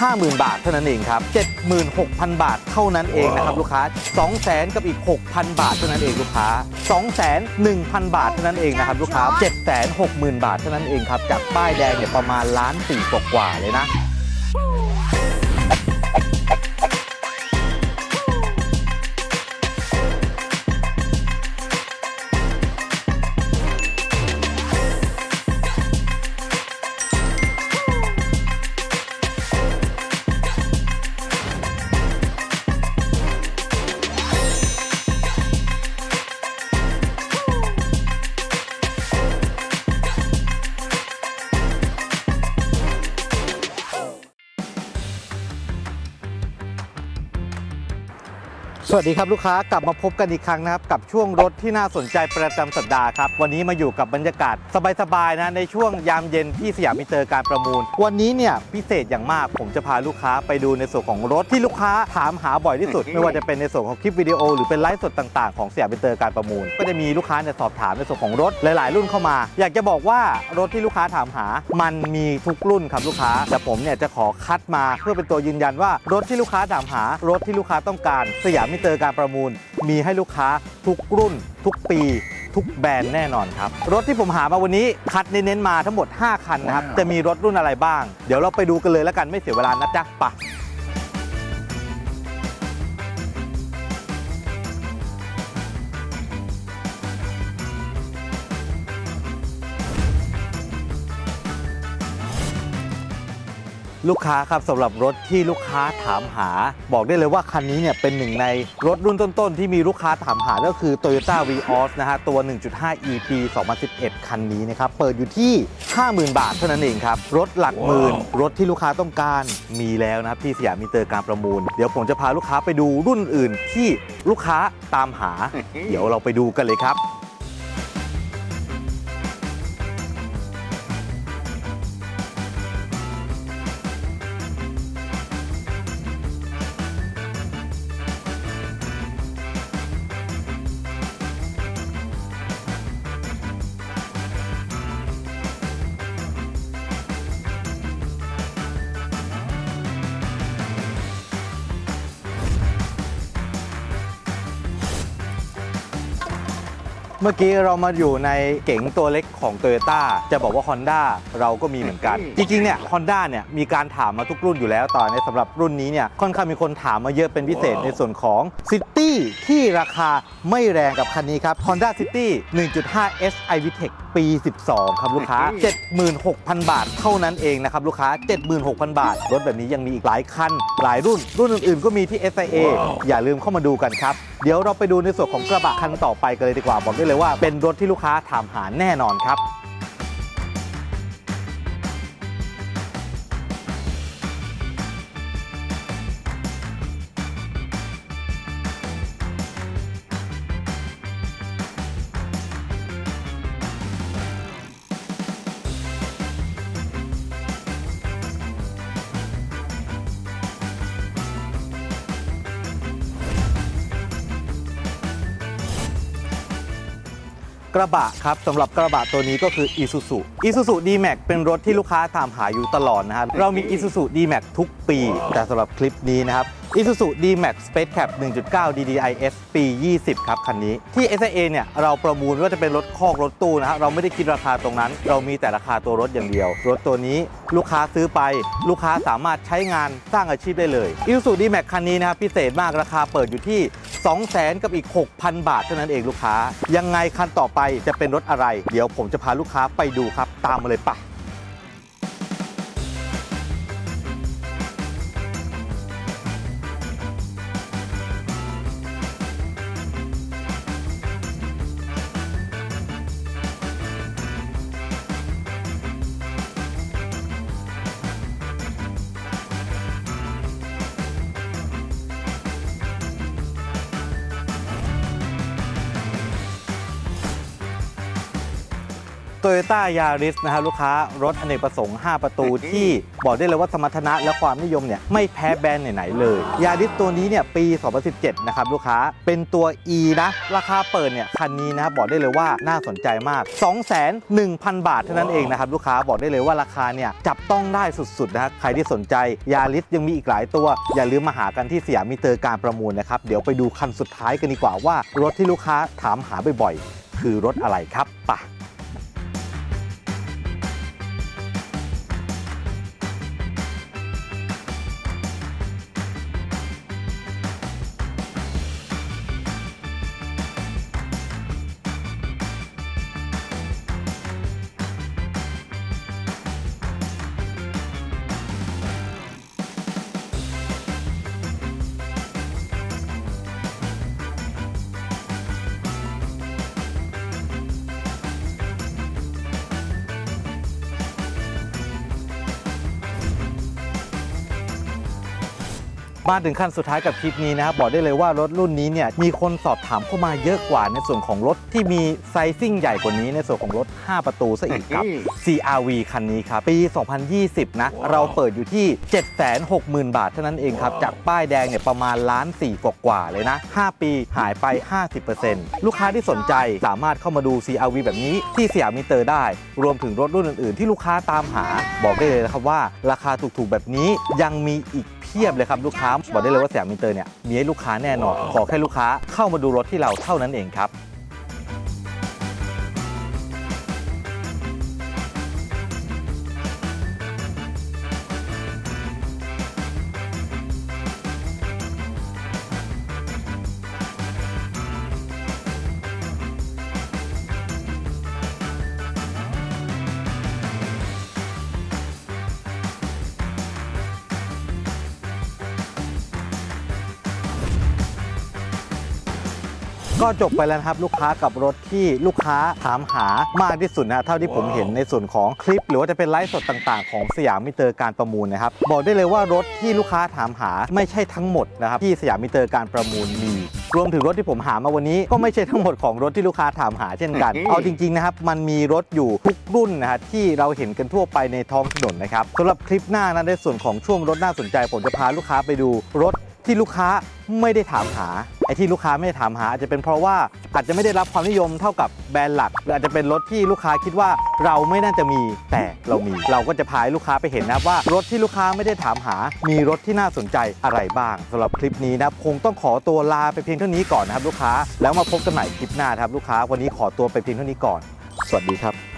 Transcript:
50,000 บาทเท่านั้นเองครับ 76,000 บาทเท่านั้นเองนะครับลูกค้า 200,000 กับอีก 6,000 บาทเท่านั้นเองลูกค้า 201,000 บาทเท่านั้นเองนะครับลูกค้า 760,000 บาทเท่านั้นเองครับจากป้ายแดงเนี่ยประมาณล้านสี่กว่าๆเลยนะ สวัสดีครับลูกค้ากลับมาพบกันอีกครั้งนะครับ กับช่วงรถที่น่าสนใจประจำสัปดาห์ครับ วันนี้มาอยู่กับบรรยากาศ สบายๆนะในช่วงยามเย็นที่สยามมิเตอร์การประมูล วันนี้เนี่ยพิเศษอย่างมากผมจะพาลูกค้าไปดูในส่วนของรถที่ลูกค้าถามหาบ่อยที่สุด ไม่ว่าจะเป็นในส่วนของคลิปวิดีโอ หรือเป็นไลฟ์สดต่างๆของสยามมิเตอร์การประมูล ก็จะมีลูกค้าเนี่ยสอบถามในส่วนของรถหลายๆ รุ่นเข้ามา อยากจะบอกว่ารถที่ลูกค้าถามหา มันมีทุกรุ่นครับลูกค้าแต่ผมเนี่ยจะขอคัดมาเพื่อเป็นตัวยืนยันว่ารถที่ลูกค้าถามหารถที่ลูกค้าต้องการสยามมิเตอร์การประมูล มีให้ลูกค้าทุกรุ่น ทุกปี ทุกแบรนด์แน่นอนครับ รถที่ผมหามาวันนี้คัดเน้นๆมาทั้งหมด 5 คันนะครับ จะมีรถรุ่นอะไรบ้าง เดี๋ยวเราไปดูกันเลยแล้วกันไม่เสียเวลานะจ๊ะไปะ ลูกค้าครับสำหรับรถที่ลูกค้าถามหา บอกได้เลยว่าคันนี้เนี่ยเป็นหนึ่งในรถรุ่นต้นๆ ที่มีลูกค้าถามหาก็คือ Toyota Vios นะฮะตัว 1.5 e ปี 2011 คันนี้นะครับเปิดอยู่ที่ 50,000 บาทเท่านั้นเองครับ รถหลักหมื่น รถที่ลูกค้าต้องการมีแล้วนะครับที่สยามมิเตอร์การประมูล เดี๋ยวผมจะพาลูกค้าไปดูรุ่นอื่นที่ลูกค้าตามหา เดี๋ยวเราไปดูกันเลยครับ เมื่อกี้เรามาอยู่ในเก๋งตัวเล็กของ t o y ยต้จะบอกว่า Honda เราก็มีเหมือนกัน จริงๆ เนี่ย Honda เนี่ยมีการถามมาทุกรุ่นอยู่แล้วแต่ในสำหรับรุ่นนี้เนี่ยค่อนข้างมีคนถามมาเยอะเป็นพิเศษในส่วนของ City ที่ราคาไม่แรงกับคันนี้ครับ Honda City 1.5 S iVTEC ปี 12 ครับลูกค้า 76,000 บาทเท่านั้นเองนะครับลูกค้า 76,000 บาท รถแบบนี้ยังมีอีกหลายคัน หลายรุ่น รุ่นอื่นๆ ก็มีที่ SIA อย่าลืมเข้ามาดูกันครับ เดี๋ยวเราไปดูในส่วนของกระบะคันต่อไปกันเลยดีกว่าบอกได้เลยว่าเป็นรถที่ลูกค้าถามหาแน่นอนครับ กระบะครับสำหรับกระบะตัวนี้ก็คือ Isuzu Isuzu D-Max เป็นรถที่ลูกค้าตามหาอยู่ตลอดนะครับ เรามี Isuzu D-Max ทุกปี แต่สำหรับคลิปนี้นะครับ Isuzu D-Max Space Cap 1.9 DDIS ปี 20 ครับ คันนี้ ที่ SIA เนี่ย เราประมูลว่าจะเป็นรถคอกรถตู้นะครับเราไม่ได้คิดราคาตรงนั้น เรามีแต่ราคาตัวรถอย่างเดียว รถตัวนี้ลูกค้าซื้อไป ลูกค้าสามารถใช้งานสร้างอาชีพได้เลย Isuzu D-Max คันนี้นะครับพิเศษมากราคาเปิดอยู่ที่ 200,000กับอีก 6,000 บาทเท่านั้นเองลูกค้า ยังไงคันต่อไปจะเป็นรถอะไร เดี๋ยวผมจะพาลูกค้าไปดูครับ ตามมาเลยปะ Toyota Yaris นะฮะลูกค้ารถอเนกประสงค์ 5 ประตูที่บอกได้เลยว่าสมรรถนะและความนิยมเนี่ยไม่แพ้แบรนด์ไหน ๆ เลย Yaris ตัวนี้เนี่ยปี 2017 นะครับลูกค้าเป็นตัว E นะ ราคาเปิดเนี่ยคันนี้นะครับบอกได้เลยว่าน่าสนใจมาก 2,100,000 บาทเท่านั้นเองนะครับลูกค้าบอกได้เลยว่าราคาเนี่ยจับต้องได้สุดๆนะฮะใครที่สนใจ Yaris ยังมีอีกหลายตัว อย่าลืมมาหากันที่สยามมิเตอร์การประมูลนะครับเดี๋ยวไปดูคันสุดท้ายกันดีกว่าว่ารถที่ลูกค้าถามหาบ่อยๆคือรถอะไรครับไปะ มาถึงขั้นสุดท้ายกับคลิปนี้นะครับบอกได้เลยว่ารถรุ่นนี้เนี่ยมีคนสอบถามเข้ามาเยอะกว่าในส่วนของรถที่มีไซซิ่งใหญ่กว่านี้ในส่วนของรถ 5 ประตูซะอีกครับ CRV คันนี้ครับปี 2020 นะ เราเปิดอยู่ที่ 760,000 บาทเท่านั้นเองครับ จากป้ายแดงเนี่ยประมาณล้านสี่กว่าๆเลยนะ 5 ปีหายไป 50%ลูกค้าที่สนใจสามารถเข้ามาดู CRV แบบนี้ที่สยามมิเตอร์ได้ รวมถึงรถรุ่นอื่น ๆ ที่ลูกค้าตามหาบอกได้เลยนะครับว่า ราคาถูกๆแบบนี้ยังมีอีกเพียบเลยครับลูกค้าบอกได้เลยว่าสยามมิเตอร์เนี่ยมีให้ลูกค้าแน่นอนขอแค่ลูกค้าเข้ามาดูรถที่เราเท่านั้นเองครับ ก็จบไปแล้วนะครับลูกค้ากับรถที่ลูกค้าถามหามากที่สุดนะเท่าที่ผมเห็นในส่วนของคลิป หรือว่าจะเป็นไลฟ์สดต่างๆ ของสยามมิเตอร์การประมูลนะครับบอกได้เลยว่ารถที่ลูกค้าถามหาไม่ใช่ทั้งหมดนะครับที่สยามมิเตอร์การประมูลมีรวมถึงรถที่ผมหามาวันนี้ก็ไม่ใช่ทั้งหมดของรถที่ลูกค้าถามหาเช่นกัน เอาจริงๆนะครับมันมีรถอยู่ทุกรุ่นนะฮะที่เราเห็นกันทั่วไปในท้องถนนนะครับสำหรับคลิปหน้านะในส่วนของช่วงรถน่าสนใจผมจะพาลูกค้าไปดูรถ ที่ลูกค้าไม่ได้ถามหาไอ้ที่ลูกค้าไม่ได้ถามหา อาจจะเป็นเพราะว่าอาจจะไม่ได้รับความนิยมเท่ากับแบรนด์หลักหรืออาจจะเป็นรถที่ลูกค้าคิดว่าเราไม่น่าจะมีแต่เรามี เราก็จะพาให้ลูกค้าไปเห็นนะว่ารถที่ลูกค้าไม่ได้ถามหา มีรถที่น่าสนใจอะไรบ้างสำหรับคลิปนี้นะคงต้องขอตัวลาไปเพียงเท่านี้ก่อนนะครับลูกค้าแล้วมาพบกันใหม่คลิปหน้าครับลูกค้าวันนี้ขอตัวไปเพียงเท่านี้ก่อน สวัสดีครับ